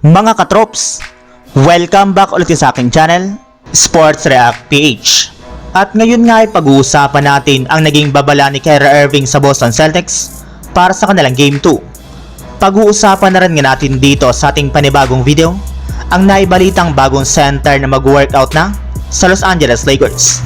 Mga katrops, welcome back ulit sa aking channel, Sports React PH. At ngayon nga ay pag-uusapan natin ang naging babala ni Kyrie Irving sa Boston Celtics para sa kanilang Game 2. Pag-uusapan na rin nga natin dito sa ating panibagong video ang naibalitang bagong center na mag-workout na sa Los Angeles Lakers.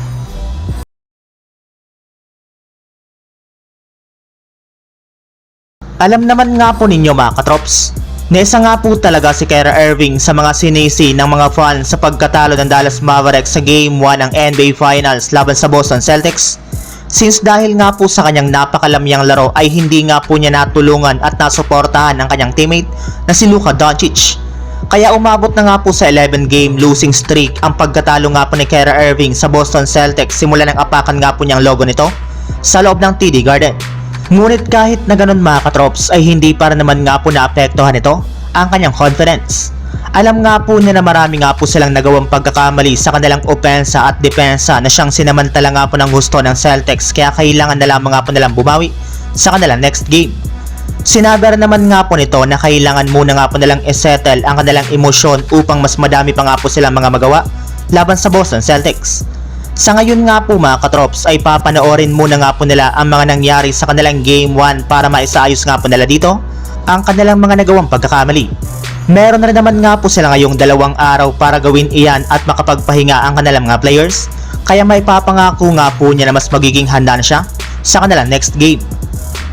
Alam naman nga po ninyo mga katrops, na isa nga po talaga si Kyrie Irving sa mga sinisi ng mga fans sa pagkatalo ng Dallas Mavericks sa Game 1 ng NBA Finals laban sa Boston Celtics. Since dahil nga po sa kanyang napakalamyang laro ay hindi nga po niya natulungan at nasuportahan ang kanyang teammate na si Luka Doncic. Kaya umabot na nga po sa 11 game losing streak ang pagkatalo nga po ni Kyrie Irving sa Boston Celtics simula ng apakan nga po niyang logo nito sa loob ng TD Garden. Ngunit kahit na ganun mga katrops ay hindi para naman nga po naapektuhan ito ang kanyang confidence. Alam nga po niya na marami nga po silang nagawang pagkakamali sa kanilang opensa at depensa na siyang sinamantala nga po ng gusto ng Celtics kaya kailangan na lamang nga po nilang bumawi sa kanilang next game. Sinabi naman nga po nito na kailangan muna nga po nilang isettle ang kanilang emosyon upang mas madami pa nga po silang mga magawa laban sa Boston Celtics. Sa ngayon nga po mga katrops ay papanoorin muna nga po nila ang mga nangyari sa kanilang Game 1 para maisaayos nga po nila dito ang kanilang mga nagawang pagkakamali. Meron na rin naman nga po sila ngayong dalawang araw para gawin iyan at makapagpahinga ang kanilang mga players kaya may papangako nga po niya na mas magiging handa na siya sa kanilang next game.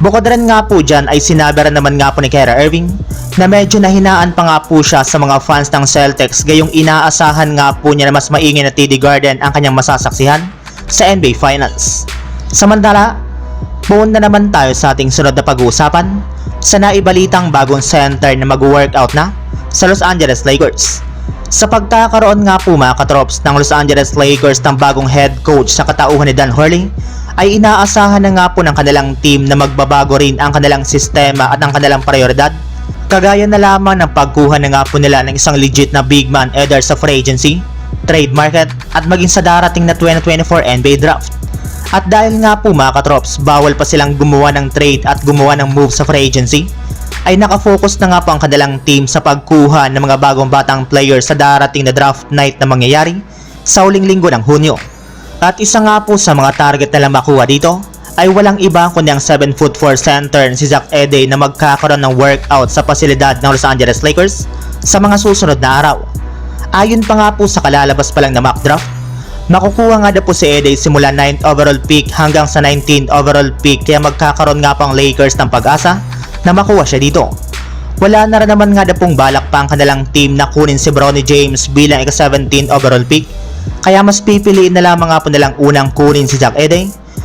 Bukod rin nga po dyan ay sinabi rin naman nga po ni Kyrie Irving na medyo nahinaan pa nga po siya sa mga fans ng Celtics gayong inaasahan nga po niya na mas maingay na TD Garden ang kanyang masasaksihan sa NBA Finals. Samantala, buon na naman tayo sa ating sunod na pag-uusapan sa naibalitang bagong center na mag-workout na sa Los Angeles Lakers. Sa pagkakaroon nga po mga katrops ng Los Angeles Lakers ng bagong head coach sa katauhan ni Dan Hurley, ay inaasahan na nga po ng kanilang team na magbabago rin ang kanilang sistema at ang kanilang prioridad. Kagaya na lamang ng pagkuha na nga po nila ng isang legit na big man either sa free agency, trade market at maging sa darating na 2024 NBA draft. At dahil nga po mga katrops, bawal pa silang gumawa ng trade at gumawa ng move sa free agency, ay nakafocus na nga po ang kanilang team sa pagkuha ng mga bagong batang players sa darating na draft night na mangyayari sa huling linggo ng Hunyo. At isa nga po sa mga target na lang makuha dito ay walang iba kundi ang 7 foot 4 center na si Zach Edey na magkakaroon ng workout sa pasilidad ng Los Angeles Lakers sa mga susunod na araw. Ayon pa nga po sa kalalabas pa lang na mock draft, makukuha nga daw po si Edey simula 9th overall pick hanggang sa 19th overall pick kaya magkakaroon nga pang Lakers ng pag-asa na makuha siya dito. Wala na rin naman nga daw pong balak pa ang kanilang team na kunin si Bronny James bilang ika-17 overall pick kaya mas pipiliin na lamang nga po nilang unang kunin si Zach Edey